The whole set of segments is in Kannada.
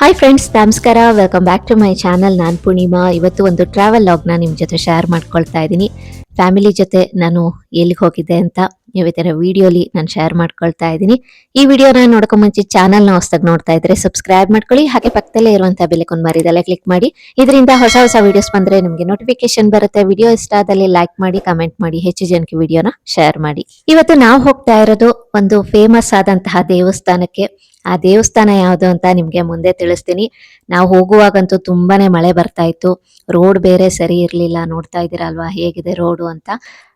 ಹಾಯ್ ಫ್ರೆಂಡ್ಸ್ ನಮಸ್ಕಾರ. Welcome back to my channel ನಾನು ಪೂರ್ಣಿಮಾ. ಇವತ್ತು ಒಂದು ಟ್ರಾವೆಲ್ ಲಾಗ್ನ ನಿಮ್ಮ ಜೊತೆ ಶೇರ್ ಮಾಡ್ಕೊಳ್ತಾ ಇದ್ದೀನಿ. ಫ್ಯಾಮಿಲಿ ಜೊತೆ ನಾನು ಎಲ್ಲಿಗೆ ಹೋಗಿದ್ದೆ ಅಂತ ಇವತ್ತಿನ ವಿಡಿಯೋಲಿ ನಾನು ಶೇರ್ ಮಾಡ್ಕೊಳ್ತಾ ಇದ್ದೀನಿ. ಈ ವಿಡಿಯೋನ ನೋಡೋಕೆ ಮುಂಚೆ ಚಾನಲ್ನ ಹೊಸದಾಗಿ ನೋಡ್ತಾ ಇದ್ರೆ ಸಬ್ಸ್ಕ್ರೈಬ್ ಮಾಡ್ಕೊಳ್ಳಿ. ಹಾಗೆ ಪಕ್ಕದಲ್ಲೇ ಇರುವಂತಹ ಬೆಲೆಕೊಂದು ಮರಿದಲ್ಲೇ ಕ್ಲಿಕ್ ಮಾಡಿ. ಇದರಿಂದ ಹೊಸ ಹೊಸ ವಿಡಿಯೋಸ್ ಬಂದ್ರೆ ನಿಮಗೆ ನೋಟಿಫಿಕೇಶನ್ ಬರುತ್ತೆ. ವಿಡಿಯೋ ಇಷ್ಟ ಆದಲ್ಲಿ ಲೈಕ್ ಮಾಡಿ ಕಮೆಂಟ್ ಮಾಡಿ, ಹೆಚ್ಚು ಜನಕ್ಕೆ ವಿಡಿಯೋನ ಶೇರ್ ಮಾಡಿ. ಇವತ್ತು ನಾವು ಹೋಗ್ತಾ ಇರೋದು ಒಂದು ಫೇಮಸ್ ಆದಂತಹ ದೇವಸ್ಥಾನಕ್ಕೆ. ಆ ದೇವಸ್ಥಾನ ಯಾವುದು ಅಂತ ನಿಮಗೆ ಮುಂದೆ ತಿಳಿಸ್ತೀನಿ. ನಾವು ಹೋಗುವಾಗಂತೂ ತುಂಬಾನೇ ಮಳೆ ಬರ್ತಾ ಇತ್ತು. ರೋಡ್ ಬೇರೆ ಸರಿ ಇರಲಿಲ್ಲ. ನೋಡ್ತಾ ಇದ್ದೀರಲ್ವಾ? ಹೇಗಿದೆ ರೋಡು ಅಂತ?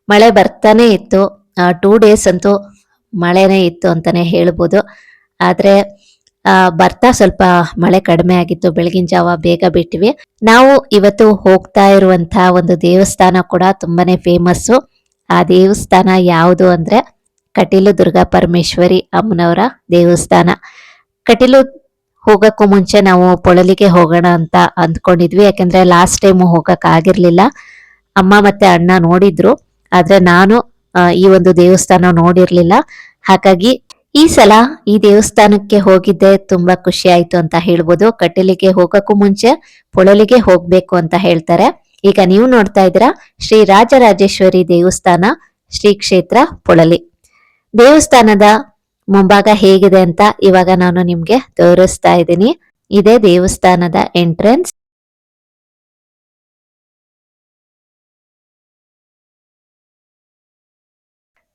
ಮಳೆ ಬರ್ತಾನೆ ಇತ್ತು. ಟೂ ಡೇಸ್ ಅಂತೂ ಮಳೆನೇ ಇತ್ತು ಅಂತಲೇ ಹೇಳ್ಬೋದು. ಆದರೆ ಬರ್ತಾ ಸ್ವಲ್ಪ ಮಳೆ ಕಡಿಮೆ ಆಗಿತ್ತು. ಬೆಳಗಿನ ಜಾವ ಬೇಗ ಬಿಟ್ಟಿವಿ ನಾವು ಇವತ್ತು ಹೋಗ್ತಾ ಇರುವಂತಹ ಒಂದು ದೇವಸ್ಥಾನ ಕೂಡ ತುಂಬಾನೇ ಫೇಮಸ್ಸು ಆ ದೇವಸ್ಥಾನ ಯಾವುದು ಅಂದ್ರೆ ಕಟೀಲು ದುರ್ಗಾ ಪರಮೇಶ್ವರಿ ಅಮ್ಮನವರ ದೇವಸ್ಥಾನ. ಕಟೀಲು ಹೋಗಕ್ಕೂ ಮುಂಚೆ ನಾವು ಪೊಳಲಿಗೆ ಹೋಗೋಣ ಅಂತ ಅಂದ್ಕೊಂಡಿದ್ವಿ. ಯಾಕಂದ್ರೆ ಲಾಸ್ಟ್ ಟೈಮ್ ಹೋಗೋಕ್ಕಾಗಿರಲಿಲ್ಲ ಅಮ್ಮ ಮತ್ತೆ ಅಣ್ಣ ನೋಡಿದ್ರು. ಆದ್ರೆ ನಾನು ಈ ಒಂದು ದೇವಸ್ಥಾನ ನೋಡಿರ್ಲಿಲ್ಲ. ಹಾಗಾಗಿ ಈ ಸಲ ಈ ದೇವಸ್ಥಾನಕ್ಕೆ ಹೋಗಿದ್ದೆ, ತುಂಬಾ ಖುಷಿ ಆಯ್ತು ಅಂತ ಹೇಳ್ಬೋದು. ಕಟ್ಟಲಿಗೆ ಹೋಗಕ್ಕೂ ಮುಂಚೆ ಪೊಳಲಿಗೆ ಹೋಗ್ಬೇಕು ಅಂತ ಹೇಳ್ತಾರೆ. ಈಗ ನೀವು ನೋಡ್ತಾ ಇದ್ದೀರಾ ಶ್ರೀ ರಾಜರಾಜೇಶ್ವರಿ ದೇವಸ್ಥಾನ, ಶ್ರೀ ಕ್ಷೇತ್ರ ಪೊಳಲಿ. ದೇವಸ್ಥಾನದ ಮುಂಭಾಗ ಹೇಗಿದೆ ಅಂತ ಇವಾಗ ನಾನು ನಿಮ್ಗೆ ತೋರಿಸ್ತಾ ಇದ್ದೀನಿ. ಇದೇ ದೇವಸ್ಥಾನದ ಎಂಟ್ರೆನ್ಸ್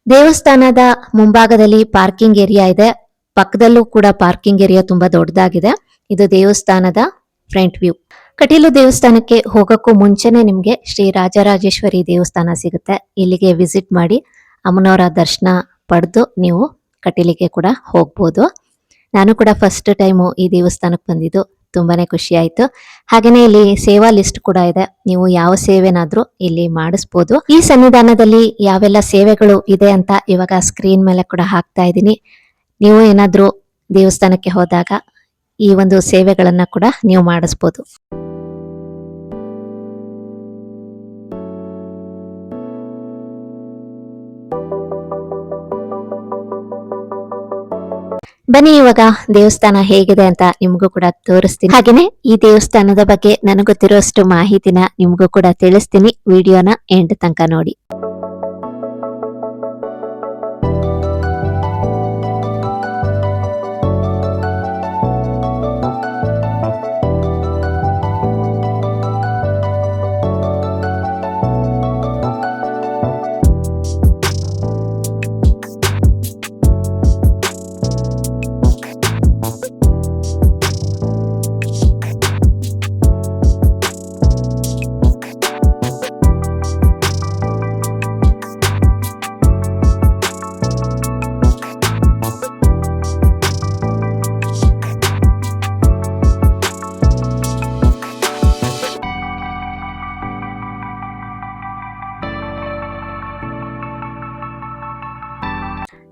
ದೇವಸ್ಥಾನದ ಮುಂಭಾಗದಲ್ಲಿ ಪಾರ್ಕಿಂಗ್ ಏರಿಯಾ ಇದೆ. ಪಕ್ಕದಲ್ಲೂ ಕೂಡ ಪಾರ್ಕಿಂಗ್ ಏರಿಯಾ ತುಂಬಾ ದೊಡ್ಡದಾಗಿದೆ. ಇದು ದೇವಸ್ಥಾನದ ಫ್ರಂಟ್ ವ್ಯೂ. ಕಟೀಲು ದೇವಸ್ಥಾನಕ್ಕೆ ಹೋಗಕ್ಕೂ ಮುಂಚೆನೆ ನಿಮ್ಗೆ ಶ್ರೀ ರಾಜರಾಜೇಶ್ವರಿ ದೇವಸ್ಥಾನ ಸಿಗುತ್ತೆ. ಇಲ್ಲಿಗೆ ವಿಸಿಟ್ ಮಾಡಿ, ಅಮ್ಮನವರ ದರ್ಶನ ಪಡೆದು ನೀವು ಕಟೀಲಿಗೆ ಕೂಡ ಹೋಗ್ಬೋದು. ನಾನು ಕೂಡ ಫಸ್ಟ್ ಟೈಮು ಈ ದೇವಸ್ಥಾನಕ್ಕೆ ಬಂದಿದ್ದು. ತುಂಬಾನೇ ಖುಷಿ ಆಯ್ತು ಹಾಗೇನೆ ಇಲ್ಲಿ ಸೇವಾ ಲಿಸ್ಟ್ ಕೂಡ ಇದೆ. ನೀವು ಯಾವ ಸೇವೆನಾದ್ರೂ ಇಲ್ಲಿ ಮಾಡಿಸ್ಬೋದು. ಈ ಸನ್ನಿಧಾನದಲ್ಲಿ ಯಾವೆಲ್ಲ ಸೇವೆಗಳು ಇದೆ ಅಂತ ಇವಾಗ ಸ್ಕ್ರೀನ್ ಮೇಲೆ ಕೂಡ ಹಾಕ್ತಾ ಇದ್ದೀನಿ. ನೀವು ಏನಾದ್ರೂ ದೇವಸ್ಥಾನಕ್ಕೆ ಹೋದಾಗ ಈ ಒಂದು ಸೇವೆಗಳನ್ನ ಕೂಡ ನೀವು ಮಾಡಿಸ್ಬೋದು. ಬನ್ನಿ, ಇವಾಗ ದೇವಸ್ಥಾನ ಹೇಗಿದೆ ಅಂತ ನಿಮಗೂ ಕೂಡ ತೋರಿಸ್ತೀನಿ. ಹಾಗೇನೆ ಈ ದೇವಸ್ಥಾನದ ಬಗ್ಗೆ ನನಗೆ ಮಾಹಿತಿನ ನಿಮಗೂ ಕೂಡ ತಿಳಿಸ್ತೀನಿ. ವಿಡಿಯೋನ ಎಂಡ್ ತನಕ ನೋಡಿ.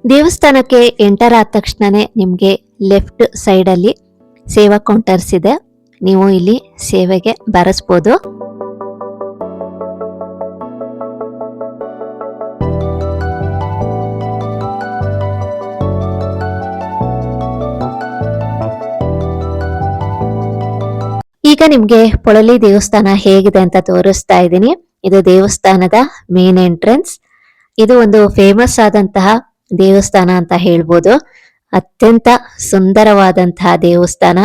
ದೇವಸ್ಥಾನಕ್ಕೆ ಎಂಟರ್ ಆದ ತಕ್ಷಣನೇ ನಿಮಗೆ ಲೆಫ್ಟ್ ಸೈಡಲ್ಲಿ ಸೇವಾ ಕೌಂಟರ್ಸ್ ಇದೆ. ನೀವು ಇಲ್ಲಿ ಸೇವೆಗೆ ಬರೆಸ್ಬೋದು. ಈಗ ನಿಮ್ಗೆ ಪೊಳಲಿ ದೇವಸ್ಥಾನ ಹೇಗಿದೆ ಅಂತ ತೋರಿಸ್ತಾ ಇದ್ದೀನಿ. ಇದು ದೇವಸ್ಥಾನದ ಮೇನ್ ಎಂಟ್ರೆನ್ಸ್ ಇದು ಒಂದು ಫೇಮಸ್ ಆದಂತಹ ದೇವಸ್ಥಾನ ಅಂತ ಹೇಳ್ಬೋದು. ಅತ್ಯಂತ ಸುಂದರವಾದಂತಹ ದೇವಸ್ಥಾನ.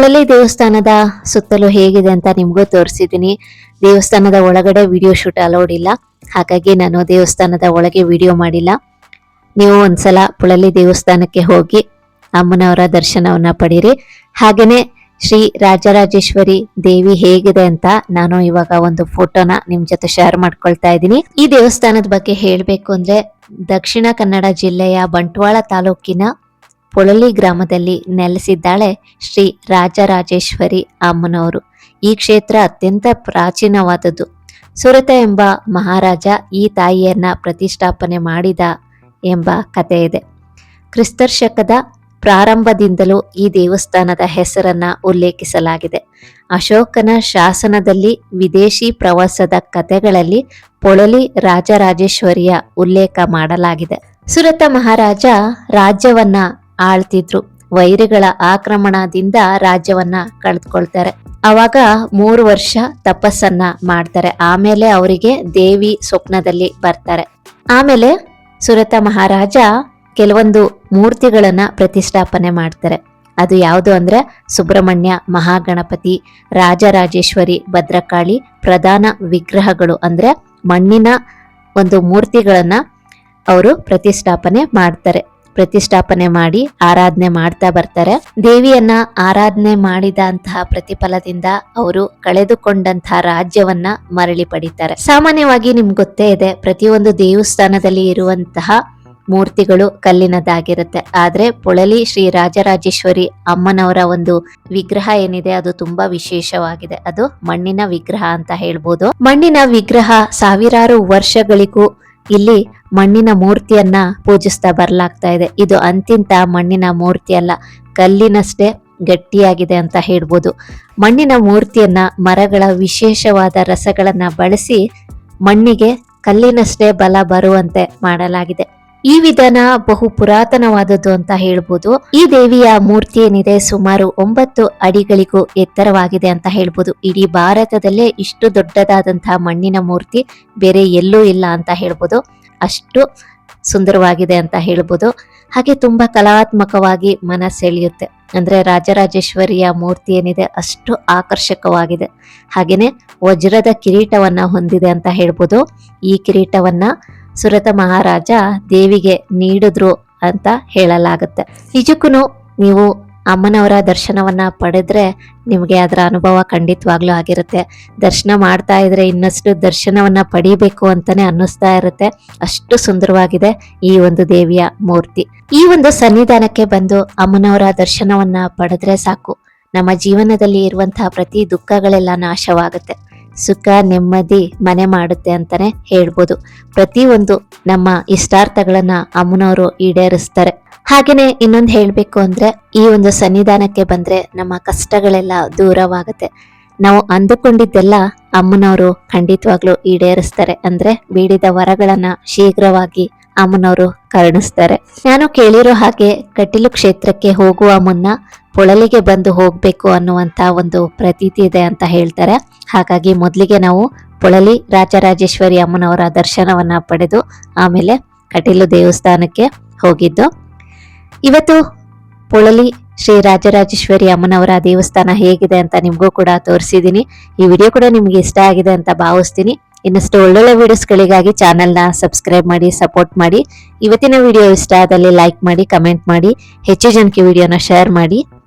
ಪೊಳಲಿ ದೇವಸ್ಥಾನದ ಸುತ್ತಲೂ ಹೇಗಿದೆ ಅಂತ ನಿಮಗೂ ತೋರಿಸಿದ್ದೀನಿ. ದೇವಸ್ಥಾನದ ಒಳಗಡೆ ವಿಡಿಯೋ ಶೂಟ್ ಅಲೌಡ್ ಇಲ್ಲ. ಹಾಗಾಗಿ ನಾನು ದೇವಸ್ಥಾನದ ಒಳಗೆ ವಿಡಿಯೋ ಮಾಡಿಲ್ಲ. ನೀವು ಒಂದ್ಸಲ ಪುಳಲಿ ದೇವಸ್ಥಾನಕ್ಕೆ ಹೋಗಿ ಅಮ್ಮನವರ ದರ್ಶನವನ್ನ ಪಡೀರಿ. ಹಾಗೇನೆ ಶ್ರೀ ರಾಜರಾಜೇಶ್ವರಿ ದೇವಿ ಹೇಗಿದೆ ಅಂತ ನಾನು ಇವಾಗ ಒಂದು ಫೋಟೋನ ನಿಮ್ ಜೊತೆ ಶೇರ್ ಮಾಡ್ಕೊಳ್ತಾ ಇದ್ದೀನಿ. ಈ ದೇವಸ್ಥಾನದ ಬಗ್ಗೆ ಹೇಳಬೇಕು ಅಂದ್ರೆ ದಕ್ಷಿಣ ಕನ್ನಡ ಜಿಲ್ಲೆಯ ಬಂಟ್ವಾಳ ತಾಲೂಕಿನ ಪೊಳಲಿ ಗ್ರಾಮದಲ್ಲಿ ನೆಲೆಸಿದ್ದಾಳೆ ಶ್ರೀ ರಾಜರಾಜೇಶ್ವರಿ ಅಮ್ಮನವರು. ಈ ಕ್ಷೇತ್ರ ಅತ್ಯಂತ ಪ್ರಾಚೀನವಾದದ್ದು. ಸುರತ ಎಂಬ ಮಹಾರಾಜ ಈ ತಾಯಿಯನ್ನ ಪ್ರತಿಷ್ಠಾಪನೆ ಮಾಡಿದ ಎಂಬ ಕಥೆ ಇದೆ ಕ್ರಿಸ್ತರ್ಶಕದ ಪ್ರಾರಂಭದಿಂದಲೂ ಈ ದೇವಸ್ಥಾನದ ಹೆಸರನ್ನ ಉಲ್ಲೇಖಿಸಲಾಗಿದೆ. ಅಶೋಕನ ಶಾಸನದಲ್ಲಿ ವಿದೇಶಿ ಪ್ರವಾಸದ ಕಥೆಗಳಲ್ಲಿ ಪೊಳಲಿ ರಾಜರಾಜೇಶ್ವರಿಯ ಉಲ್ಲೇಖ ಮಾಡಲಾಗಿದೆ. ಸುರತ ಮಹಾರಾಜ ರಾಜ್ಯವನ್ನ ಆಳ್ತಿದ್ರು. ವೈರಿಗಳ ಆಕ್ರಮಣದಿಂದ ರಾಜ್ಯವನ್ನ ಕಳೆದುಕೊಳ್ತಾರೆ. ಅವಾಗ ಮೂರು ವರ್ಷ ತಪಸ್ಸನ್ನ ಮಾಡ್ತಾರೆ. ಆಮೇಲೆ ಅವರಿಗೆ ದೇವಿ ಸ್ವಪ್ನದಲ್ಲಿ ಬರ್ತಾರೆ. ಆಮೇಲೆ ಸುರತ ಮಹಾರಾಜ ಕೆಲವೊಂದು ಮೂರ್ತಿಗಳನ್ನ ಪ್ರತಿಷ್ಠಾಪನೆ ಮಾಡ್ತಾರೆ. ಅದು ಯಾವುದು ಅಂದ್ರೆ ಸುಬ್ರಹ್ಮಣ್ಯ, ಮಹಾಗಣಪತಿ, ರಾಜರಾಜೇಶ್ವರಿ, ಭದ್ರಕಾಳಿ, ಪ್ರಧಾನ ವಿಗ್ರಹಗಳು ಅಂದ್ರೆ ಮಣ್ಣಿನ ಒಂದು ಮೂರ್ತಿಗಳನ್ನ ಅವರು ಪ್ರತಿಷ್ಠಾಪನೆ ಮಾಡ್ತಾರೆ. ಪ್ರತಿಷ್ಠಾಪನೆ ಮಾಡಿ ಆರಾಧನೆ ಮಾಡ್ತಾ ಬರ್ತಾರೆ. ದೇವಿಯನ್ನ ಆರಾಧನೆ ಮಾಡಿದಂತಹ ಪ್ರತಿಫಲದಿಂದ ಅವರು ಕಳೆದುಕೊಂಡಂತಹ ರಾಜ್ಯವನ್ನ ಮರಳಿ ಪಡಿತಾರೆ. ಸಾಮಾನ್ಯವಾಗಿ ನಿಮ್ಗೆ ಗೊತ್ತೇ ಇದೆ, ಪ್ರತಿಯೊಂದು ದೇವಸ್ಥಾನದಲ್ಲಿ ಇರುವಂತಹ ಮೂರ್ತಿಗಳು ಕಲ್ಲಿನದಾಗಿರುತ್ತೆ ಆದ್ರೆ ಪೊಳಲಿ ಶ್ರೀ ರಾಜರಾಜೇಶ್ವರಿ ಅಮ್ಮನವರ ಒಂದು ವಿಗ್ರಹ ಏನಿದೆ, ಅದು ತುಂಬಾ ವಿಶೇಷವಾಗಿದೆ. ಅದು ಮಣ್ಣಿನ ವಿಗ್ರಹ ಅಂತ ಹೇಳ್ಬೋದು. ಮಣ್ಣಿನ ವಿಗ್ರಹ ಸಾವಿರಾರು ವರ್ಷಗಳಿಗೂ ಇಲ್ಲಿ ಮಣ್ಣಿನ ಮೂರ್ತಿಯನ್ನ ಪೂಜಿಸ್ತಾ ಬರ್ಲಾಗ್ತಾ ಇದೆ. ಇದು ಅಂತಿಂತ ಮಣ್ಣಿನ ಮೂರ್ತಿ ಅಲ್ಲ, ಕಲ್ಲಿನಷ್ಟೇ ಗಟ್ಟಿಯಾಗಿದೆ ಅಂತ ಹೇಳ್ಬೋದು. ಮಣ್ಣಿನ ಮೂರ್ತಿಯನ್ನ ಮರಗಳ ವಿಶೇಷವಾದ ರಸಗಳನ್ನ ಬಳಸಿ ಮಣ್ಣಿಗೆ ಕಲ್ಲಿನಷ್ಟೇ ಬಲ ಬರುವಂತೆ ಮಾಡಲಾಗಿದೆ. ಈ ವಿಧಾನ ಬಹು ಪುರಾತನವಾದದ್ದು ಅಂತ ಹೇಳ್ಬೋದು. ಈ ದೇವಿಯ ಮೂರ್ತಿ ಏನಿದೆ? ಸುಮಾರು ಒಂಬತ್ತು ಅಡಿಗಳಿಗೂ ಎತ್ತರವಾಗಿದೆ ಅಂತ ಹೇಳ್ಬೋದು. ಇಡೀ ಭಾರತದಲ್ಲೇ ಇಷ್ಟು ದೊಡ್ಡದಾದಂತಹ ಮಣ್ಣಿನ ಮೂರ್ತಿ ಬೇರೆ ಎಲ್ಲೂ ಇಲ್ಲ ಅಂತ ಹೇಳ್ಬೋದು. ಅಷ್ಟು ಸುಂದರವಾಗಿದೆ ಅಂತ ಹೇಳ್ಬೋದು. ಹಾಗೆ ತುಂಬಾ ಕಲಾತ್ಮಕವಾಗಿ ಮನ ಸೆಳೆಯುತ್ತೆ ಅಂದ್ರೆ ರಾಜರಾಜೇಶ್ವರಿಯ ಮೂರ್ತಿ ಏನಿದೆ? ಅಷ್ಟು ಆಕರ್ಷಕವಾಗಿದೆ. ಹಾಗೇನೆ ವಜ್ರದ ಕಿರೀಟವನ್ನ ಹೊಂದಿದೆ ಅಂತ ಹೇಳ್ಬೋದು. ಈ ಕಿರೀಟವನ್ನ ಸುರತ ಮಹಾರಾಜ ದೇವಿಗೆ ನೀಡಿದ್ರು ಅಂತ ಹೇಳಲಾಗುತ್ತೆ. ನಿಜಕ್ಕೂ ನೀವು ಅಮ್ಮನವರ ದರ್ಶನವನ್ನ ಪಡೆದ್ರೆ ನಿಮಗೆ ಅದರ ಅನುಭವ ಖಂಡಿತವಾಗ್ಲೂ ಆಗಿರುತ್ತೆ. ದರ್ಶನ ಮಾಡ್ತಾ ಇದ್ರೆ ಇನ್ನಷ್ಟು ದರ್ಶನವನ್ನ ಪಡಿಬೇಕು ಅಂತಾನೆ ಅನ್ನಿಸ್ತಾ ಇರುತ್ತೆ. ಅಷ್ಟು ಸುಂದರವಾಗಿದೆ ಈ ಒಂದು ದೇವಿಯ ಮೂರ್ತಿ. ಈ ಒಂದು ಸನ್ನಿಧಾನಕ್ಕೆ ಬಂದು ಅಮ್ಮನವರ ದರ್ಶನವನ್ನ ಪಡೆದ್ರೆ ಸಾಕು. ನಮ್ಮ ಜೀವನದಲ್ಲಿ ಇರುವಂತಹ ಪ್ರತಿ ದುಃಖಗಳೆಲ್ಲ ನಾಶವಾಗುತ್ತೆ. ಸುಖ, ನೆಮ್ಮದಿ ಮನೆ ಮಾಡುತ್ತೆ ಅಂತಾನೆ ಹೇಳ್ಬೋದು. ಪ್ರತಿಯೊಂದು ನಮ್ಮ ಇಷ್ಟಾರ್ಥಗಳನ್ನ ಅಮ್ಮನವರು ಈಡೇರಿಸ್ತಾರೆ. ಹಾಗೇನೆ ಇನ್ನೊಂದು ಹೇಳ್ಬೇಕು ಅಂದ್ರೆ, ಈ ಒಂದು ಸನ್ನಿಧಾನಕ್ಕೆ ಬಂದ್ರೆ ನಮ್ಮ ಕಷ್ಟಗಳೆಲ್ಲ ದೂರವಾಗುತ್ತೆ. ನಾವು ಅಂದುಕೊಂಡಿದ್ದೆಲ್ಲ ಅಮ್ಮನವರು ಖಂಡಿತವಾಗ್ಲೂ ಈಡೇರಿಸ್ತಾರೆ. ಅಂದ್ರೆ ಬೀಡಿದ ವರಗಳನ್ನ ಶೀಘ್ರವಾಗಿ ಅಮ್ಮನವರು ಕರುಣಿಸ್ತಾರೆ. ನಾನು ಕೇಳಿರೋ ಹಾಗೆ ಕಟೀಲು ಕ್ಷೇತ್ರಕ್ಕೆ ಹೋಗುವ ಮುನ್ನ ಪೊಳಲಿಗೆ ಬಂದು ಹೋಗಬೇಕು ಅನ್ನುವಂತ ಒಂದು ಪ್ರತೀತಿ ಇದೆ ಅಂತ ಹೇಳ್ತಾರೆ. ಹಾಗಾಗಿ ಮೊದಲಿಗೆ ನಾವು ಪೊಳಲಿ ರಾಜರಾಜೇಶ್ವರಿ ಅಮ್ಮನವರ ದರ್ಶನವನ್ನ ಪಡೆದು ಆಮೇಲೆ ಕಟೀಲು ದೇವಸ್ಥಾನಕ್ಕೆ ಹೋಗಿದ್ದು. ಇವತ್ತು ಪೊಳಲಿ ಶ್ರೀ ರಾಜರಾಜೇಶ್ವರಿ ಅಮ್ಮನವರ ದೇವಸ್ಥಾನ ಹೇಗಿದೆ ಅಂತ ನಿಮಗೂ ಕೂಡ ತೋರಿಸಿದ್ದೀನಿ ಈ ವಿಡಿಯೋ ಕೂಡ ನಿಮಗೆ ಇಷ್ಟ ಆಗಿದೆ ಅಂತ ಭಾವಿಸ್ತೀನಿ. ಇನ್ನಷ್ಟು ಒಳ್ಳೊಳ್ಳೆ ವಿಡಿಯೋಸ್ಗಳಿಗಾಗಿ ಚಾನಲ್ನ ಸಬ್ಸ್ಕ್ರೈಬ್ ಮಾಡಿ ಸಪೋರ್ಟ್ ಮಾಡಿ. ಇವತ್ತಿನ ವಿಡಿಯೋ ಇಷ್ಟ ಆದಲ್ಲಿ ಲೈಕ್ ಮಾಡಿ ಕಮೆಂಟ್ ಮಾಡಿ. ಹೆಚ್ಚು ಜನಕ್ಕೆ ವಿಡಿಯೋನ ಶೇರ್ ಮಾಡಿ.